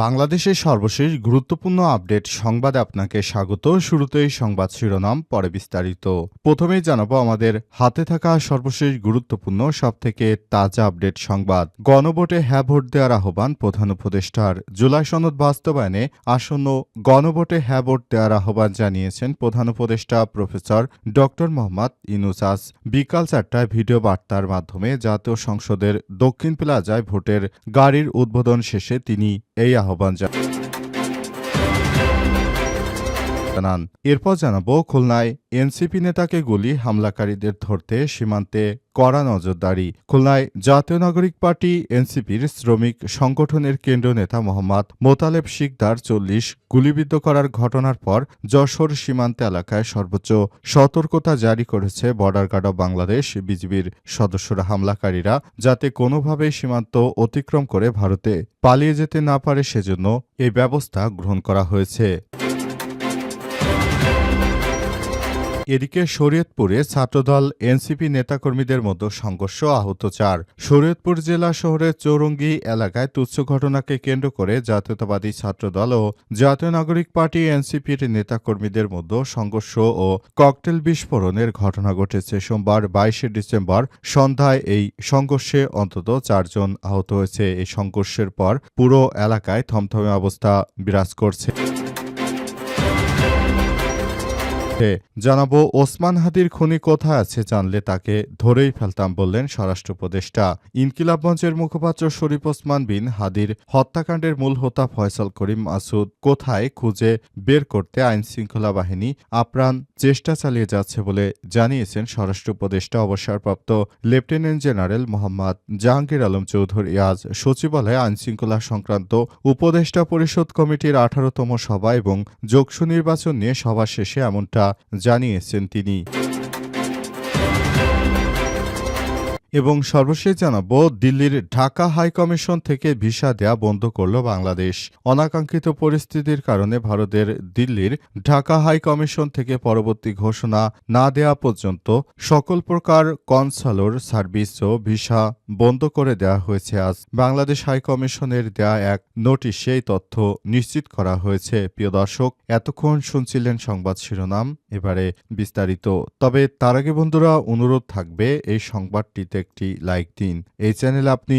বাংলাদেশের সর্বশেষ গুরুত্বপূর্ণ আপডেট সংবাদে আপনাকে স্বাগত। শুরুতেই সংবাদ শিরোনাম, পরে বিস্তারিত। প্রথমেই জানাব আমাদের হাতে থাকা সর্বশেষ গুরুত্বপূর্ণ, সবথেকে তাজা আপডেট সংবাদ। গণভোটে হ্যাঁ ভোট দেওয়ার আহ্বান প্রধান উপদেষ্টার। জুলাই সনদ বাস্তবায়নে আসন্ন গণভোটে হ্যাঁ ভোট দেওয়ার আহ্বান জানিয়েছেন প্রধান উপদেষ্টা প্রফেসর ড মোহাম্মদ ইনুসাস বিকাল চারটায় ভিডিও বার্তার মাধ্যমে জাতীয় সংসদের দক্ষিণ প্লাজায় ভোটের গাড়ির উদ্বোধন শেষে তিনি এই আহ্বান জানান। এরপর জানাব, খুলনায় এনসিপি নেতাকে গুলি হামলাকারীদের ধরতে সীমান্তে কড়া নজরদারি। খুলনায় জাতীয় নাগরিক পার্টি এনসিপির শ্রমিক সংগঠনের কেন্দ্রীয় নেতা মোহাম্মদ মোতালেব শিকদার চল্লিশ গুলিবিদ্ধ করার ঘটনার পর যশোর সীমান্ত এলাকায় সর্বোচ্চ সতর্কতা জারি করেছে বর্ডার গার্ড অব বাংলাদেশ। বিজিবির সদস্যরা হামলাকারীরা যাতে কোনোভাবেই সীমান্ত অতিক্রম করে ভারতে পালিয়ে যেতে না পারে, সেজন্য এই ব্যবস্থা গ্রহণ করা হয়েছে। এদিকে শরীয়তপুরে ছাত্রদল এনসিপি নেতাকর্মীদের মধ্যে সংঘর্ষ আহত চার। শরীয়তপুর জেলা শহরের চৌরঙ্গি এলাকায় তুচ্ছ ঘটনাকে কেন্দ্র করে জাতীয়তাবাদী ছাত্রদল ও জাতীয় নাগরিক পার্টি এনসিপির নেতাকর্মীদের মধ্যে সংঘর্ষ ও ককটেল বিস্ফোরণের ঘটনা ঘটেছে সোমবার, বাইশে ডিসেম্বর সন্ধ্যায়। এই সংঘর্ষে অন্তত চারজন আহত হয়েছে। এই সংঘর্ষের পর পুরো এলাকায় থমথমে অবস্থা বিরাজ করছে। জানাব ওসমান হাদির খুনি কোথায় আছে জানলে তাকে ধরেই ফেলতাম, বললেন স্বরাষ্ট্র উপদেষ্টা। ইনকিলাব মঞ্চের মুখপাত্র শরীফ ওসমান বিন হাদির হত্যাকাণ্ডের মূল হোতা ফয়সাল করিম মাসুদ কোথায় খুঁজে বের করতে আইন শৃঙ্খলা বাহিনী আপ্রাণ চেষ্টা চালিয়ে যাচ্ছে বলে জানিয়েছেন স্বরাষ্ট্র উপদেষ্টা অবসরপ্রাপ্ত লেফটেন্যান্ট জেনারেল মোহাম্মদ জাহাঙ্গীর আলম চৌধুরী। আজ সচিবালয়ে আইনশৃঙ্খলা সংক্রান্ত উপদেষ্টা পরিষদ কমিটির আঠারোতম সভা এবং যোগসু নির্বাচন নিয়ে সভা শেষে এমনটা জানিয়েছেন তিনি। এবং সর্বশেষ জানাব, দিল্লির ঢাকা হাই কমিশন থেকে ভিসা দেয়া বন্ধ করল বাংলাদেশ। অনাকাঙ্ক্ষিত পরিস্থিতির কারণে ভারতের দিল্লির ঢাকা হাই কমিশন থেকে পরবর্তী ঘোষণা না দেয়া পর্যন্ত সকল প্রকার কনসালোর সার্ভিস ও ভিসা বন্ধ করে দেওয়া হয়েছে আজ। বাংলাদেশ হাই কমিশনের দেয়া এক নোটিশে তথ্য নিশ্চিত করা হয়েছে। প্রিয় দর্শক, এতক্ষণ শুনছিলেন সংবাদ শিরোনাম। এবারে বিস্তারিত। তবে তার আগে বন্ধুরা, অনুরোধ থাকবে এই সংবাদটিতে একটি লাইক দিন। এই চ্যানেল আপনি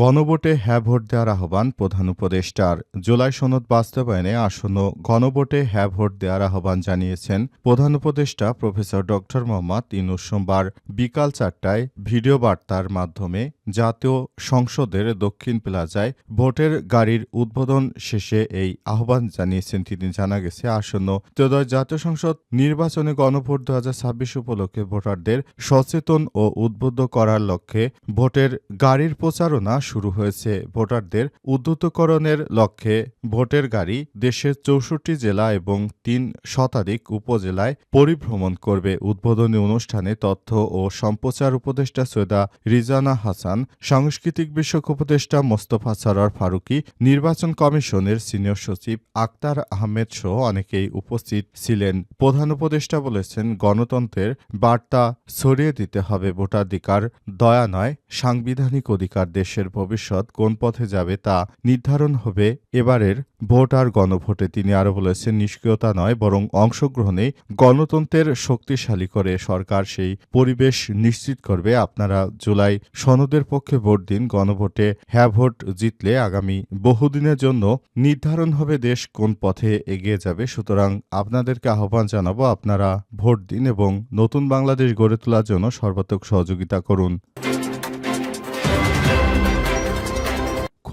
গণভোটে হ্যাঁ ভোট দেওয়ার আহ্বান প্রধান উপদেষ্টার। জুলাই সনদ বাস্তবায়নে আসন্ন গণভোটে হ্যাঁ ভোট দেওয়ার আহ্বান জানিয়েছেন প্রধান উপদেষ্টা প্রফেসর ড মোহাম্মদ ইনুস সোমবার বিকাল চারটায় ভিডিও বার্তার মাধ্যমে জাতীয় সংসদের দক্ষিণ প্লাজায় ভোটের গাড়ির উদ্বোধন শেষে এই আহ্বান জানিয়েছেন। তিনি জানা গেছে, আসন্ন ত্রয়োদশ জাতীয় সংসদ নির্বাচনে গণভোট দু হাজার ছাব্বিশ উপলক্ষে ভোটারদের সচেতন ও উদ্বুদ্ধ করার লক্ষ্যে ভোটের গাড়ির প্রচারণা শুরু হয়েছে ভোটারদের উদ্যুতকরণের লক্ষ্যে ভোটের গাড়ি দেশের চৌষট্টি জেলা এবং তিন শতাধিক উপজেলায় পরিভ্রমণ করবে। উদ্বোধনী অনুষ্ঠানে তথ্য ও সম্প্রচার উপদেষ্টা সৈয়দা রিজানা হাসান, সাংস্কৃতিক বিষয়ক উপদেষ্টা মোস্তফা সরার ফারুকি, নির্বাচন কমিশনের সিনিয়র সচিব আক্তার আহমেদ সহ অনেকেই উপস্থিত ছিলেন। প্রধান উপদেষ্টা বলেছেন, গণতন্ত্রের বার্তা ছড়িয়ে দিতে হবে ভোটাধিকার, দয়া নয়, সাংবিধানিক অধিকার দেশের ভবিষ্যৎ কোন পথে যাবে তা নির্ধারণ হবে। এবারের ভোট আর গণভোটে তিনি আরও বলেছেন, নিষ্ক্রিয়তা নয়, বরং অংশগ্রহণে গণতন্ত্রের শক্তিশালী করে সরকার সেই পরিবেশ নিশ্চিত করবে। আপনারা জুলাই সনদের পক্ষে ভোট দিন, গণভোটে হ্যাঁ ভোট জিতলে আগামী বহুদিনের জন্য নির্ধারণ হবে দেশ কোন পথে এগিয়ে যাবে। সুতরাং আপনাদেরকে আহ্বান জানাব, আপনারা ভোট দিন এবং নতুন বাংলাদেশ গড়ে তোলার জন্য সর্বাত্মক সহযোগিতা করুন।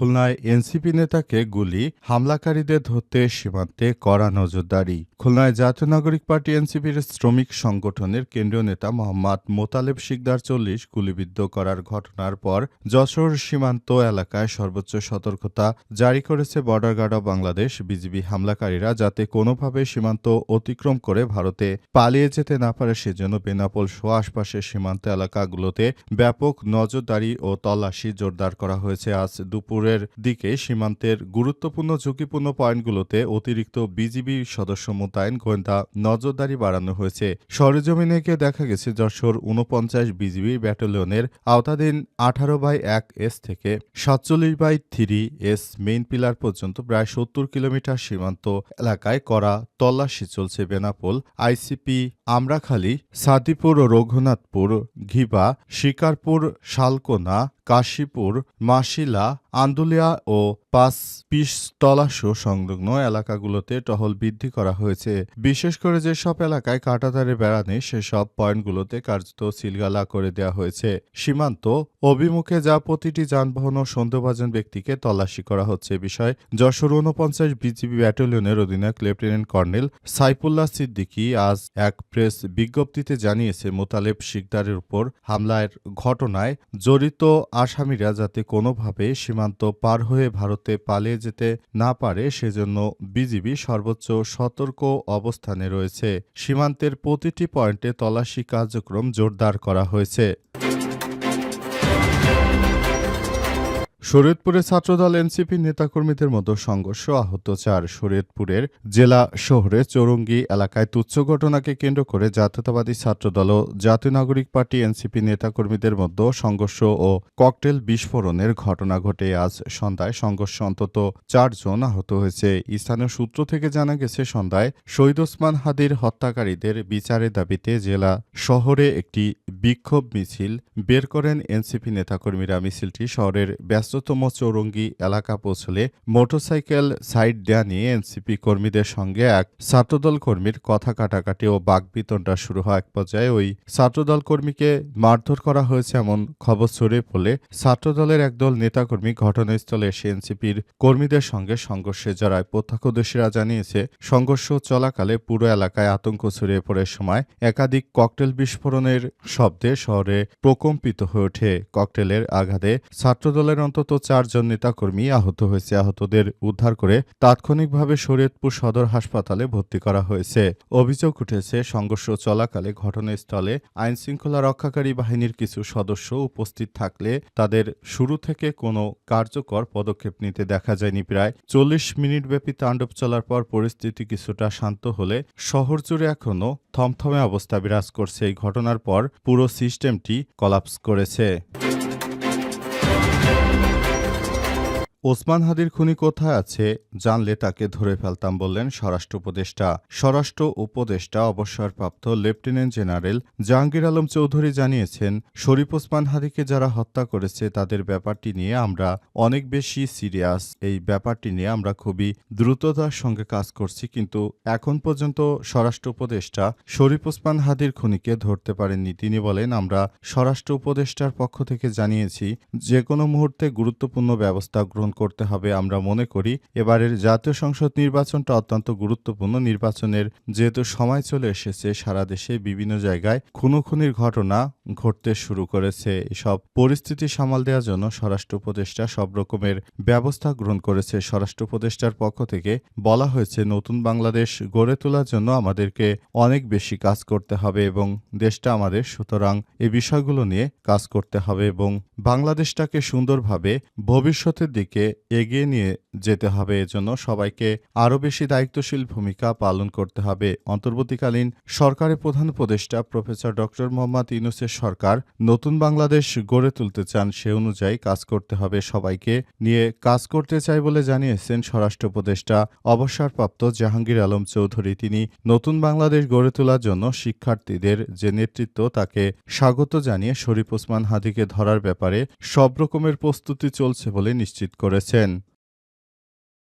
খুলনায় এনসিপি নেতাকে গুলি, হামলাকারীদের ধরতে সীমান্তে কড়া নজরদারি। খুলনায় জাতীয় নাগরিক পার্টি এনসিপির শ্রমিক সংগঠনের কেন্দ্রীয় নেতা মোহাম্মদ মোতালেব শিকদার চল্লিশ গুলিবিদ্ধ করার ঘটনার পর যশোর সীমান্ত এলাকায় সর্বোচ্চ সতর্কতা জারি করেছে border guard of Bangladesh. BGB হামলাকারীরা যাতে কোনোভাবে সীমান্ত অতিক্রম করে ভারতে পালিয়ে যেতে না পারে, সেজন্য বেনাপোল সহ আশপাশের সীমান্ত এলাকাগুলোতে ব্যাপক নজরদারি ও তল্লাশি জোরদার করা হয়েছে। আজ দুপুরের দিকে সীমান্তের গুরুত্বপূর্ণ ঝুঁকিপূর্ণ পয়েন্টগুলোতে অতিরিক্ত বিজিবি সদস্য মোতায়েন গোয়েন্দা নজরদারি বাড়ানো হয়েছে। সরেজমিনে গিয়ে দেখা গেছে, যশোর উনপঞ্চাশ বিজিবি ব্যাটালিয়নের আওতাধীন আঠারো বাই এক এস থেকে সাতচল্লিশ by three S main pillar পর্যন্ত প্রায় সত্তর কিলোমিটার সীমান্ত এলাকায় করা তল্লাশি চলছে বেনাপোল, আইসিপি, আমরাখালী, সাদিপুর ও রঘুনাথপুর, ঘিবা, শিকারপুর, শালকোনা কাশীপুর মাসিলা আন্দুলিয়া ও পাঁচ পিস তলাশো সংলগ্ন এলাকাগুলোতে টহল বৃদ্ধি করা হয়েছে। বিশেষ করে যেসব এলাকায় কাঁটাতারে বেড়া নেই, সেসব পয়েন্টগুলোতে কার্যত সিলগালা করে দেওয়া হয়েছে। সীমান্ত অভিমুখে যা প্রতিটি যানবাহন ও সন্দেহভাজন ব্যক্তিকে তল্লাশি করা হচ্ছে বিষয়ে যশোর ঊনপঞ্চাশ বিজিবি ব্যাটালিয়নের অধিনায়ক লেফটেন্যান্ট কর্নেল সাইফুল্লাহ সিদ্দিকী আজ এক প্রেস বিজ্ঞপ্তিতে জানিয়েছে, মোতালেব শিকদারের উপর হামলার ঘটনায় জড়িত আসামিরা যাতে কোনোভাবে সীমান্ত পার হয়ে ভারতে পালিয়ে যেতে না পারে, সেজন্য বিজিবি সর্বোচ্চ সতর্ক অবস্থানে রয়েছে। সীমান্তের প্রতিটি পয়েন্টে তলাশি কার্যক্রম জোরদার করা হয়েছে। শরীয়তপুরে ছাত্রদল এনসিপি নেতাকর্মীদের মতো সংঘর্ষ আহত চার শরীয়তপুরের জেলা শহরে চৌরঙ্গি এলাকায় তুচ্ছ ঘটনাকে কেন্দ্র করে জাতীয়তাবাদী ছাত্রদল ও জাতীয় নাগরিক পার্টি এনসিপি নেতাকর্মীদের মধ্যে সংঘর্ষ ও ককটেল বিস্ফোরণের ঘটনা ঘটে। আজ সন্ধ্যায় সংঘর্ষ অন্তত চারজন আহত হয়েছে। স্থানীয় সূত্র থেকে জানা গেছে, সন্ধ্যায় শহীদ ওসমান হাদির হত্যাকারীদের বিচারের দাবিতে জেলা শহরে একটি বিক্ষোভ মিছিল বের করেন এনসিপি নেতাকর্মীরা। মিছিলটি শহরের ব্যস্ততম চৌরঙ্গি এলাকা পৌঁছলে মোটরসাইকেল সাইড দেয়া নিয়ে এনসিপি কর্মীদের সঙ্গে এক ছাত্রদল কর্মীর কথা কাটাকাটি ও বাকবিতণ্ডা শুরু হয়। এক পর্যায়ে ওই ছাত্রদল কর্মীকে মারধর করা হয়েছে এমন খবর ছড়িয়ে পড়লে ছাত্রদলের একদল নেতাকর্মী ঘটনাস্থলে এসে এনসিপির কর্মীদের সঙ্গে সংঘর্ষে জড়ায়। প্রত্যক্ষদর্শীরা জানিয়েছে, সংঘর্ষ চলাকালে পুরো এলাকায় আতঙ্ক ছড়িয়ে পড়ার সময় একাধিক ককটেল বিস্ফোরণের শব্দে শহরে প্রকম্পিত হয়ে ওঠে। ককটেলের আঘাতে ছাত্রদলের অন্তত চারজন নেতাকর্মী আহত হয়েছে। আহতদের উদ্ধার করে তাৎক্ষণিকভাবে শরীয়তপুর সদর হাসপাতালে ভর্তি করা হয়েছে। অভিযোগ উঠেছে, সংঘর্ষ চলাকালে ঘটনাস্থলে আইনশৃঙ্খলা রক্ষাকারী বাহিনীর কিছু সদস্য উপস্থিত থাকলে তাদের শুরু থেকে কোনো কার্যকর পদক্ষেপ নিতে দেখা যায়নি। প্রায় চল্লিশ মিনিট ব্যাপী তাণ্ডব চলার পর পরিস্থিতি কিছুটা শান্ত হলে শহর জুড়ে এখনও থমথমে অবস্থা বিরাজ করছে। এই ঘটনার পর পুরো সিস্টেমটি কলাপস করেছে। ওসমান হাদির খুনি কোথায় আছে জানলে তাকে ধরে ফেলতাম বললেন স্বরাষ্ট্র উপদেষ্টা। স্বরাষ্ট্র উপদেষ্টা, অবসরপ্রাপ্ত লেফটেন্যান্ট জেনারেল জাহাঙ্গীর আলম চৌধুরী জানিয়েছেন, শরীফ ওসমান হাদিকে যারা হত্যা করেছে তাদের ব্যাপারটি নিয়ে আমরা অনেক বেশি সিরিয়াস। এই ব্যাপারটি নিয়ে আমরা খুবই দ্রুততার সঙ্গে কাজ করছি, কিন্তু এখন পর্যন্ত স্বরাষ্ট্র উপদেষ্টা শরীফ ওসমান হাদির খুনিকে ধরতে পারেননি। তিনি বলেন, আমরা স্বরাষ্ট্র উপদেষ্টার পক্ষ থেকে জানিয়েছি, যে কোনো মুহূর্তে গুরুত্বপূর্ণ ব্যবস্থা গ্রহণ করতে হবে আমরা মনে করি। এবারের জাতীয় সংসদ নির্বাচনটা অত্যন্ত গুরুত্বপূর্ণ। নির্বাচনের যেহেতু সময় চলে এসেছে, সারা দেশে বিভিন্ন জায়গায় খুনোখুনির ঘটনা ঘটতে শুরু করেছে। এসব পরিস্থিতি সামাল দেওয়ার জন্য স্বরাষ্ট্র উপদেষ্টা সব রকমের ব্যবস্থা গ্রহণ করেছে। স্বরাষ্ট্র উপদেষ্টার পক্ষ থেকে বলা হয়েছে, নতুন বাংলাদেশ গড়ে তোলার জন্য আমাদেরকে অনেক বেশি কাজ করতে হবে এবং দেশটা আমাদের, সুতরাং এই বিষয়গুলো নিয়ে কাজ করতে হবে এবং বাংলাদেশটাকে সুন্দরভাবে ভবিষ্যতের দিকে এগিয়ে নিয়ে যেতে হবে। এজন্য সবাইকে আরও বেশি দায়িত্বশীল ভূমিকা পালন করতে হবে। অন্তর্বর্তীকালীন সরকারের প্রধান উপদেষ্টা প্রফেসর ডক্টর মোহাম্মদ ইউনুসের সরকার নতুন বাংলাদেশ গড়ে তুলতে চান সে অনুযায়ী কাজ করতে হবে। সবাইকে নিয়ে কাজ করতে চাই বলে জানিয়েছেন স্বরাষ্ট্র উপদেষ্টা অবসরপ্রাপ্ত জাহাঙ্গীর আলম চৌধুরী। তিনি নতুন বাংলাদেশ গড়ে তোলার জন্য শিক্ষার্থীদের যে নেতৃত্ব, তাকে স্বাগত জানিয়ে শরীফ ওসমান হাদিকে ধরার ব্যাপারে সব রকমের প্রস্তুতি চলছে বলে নিশ্চিত করেছেন।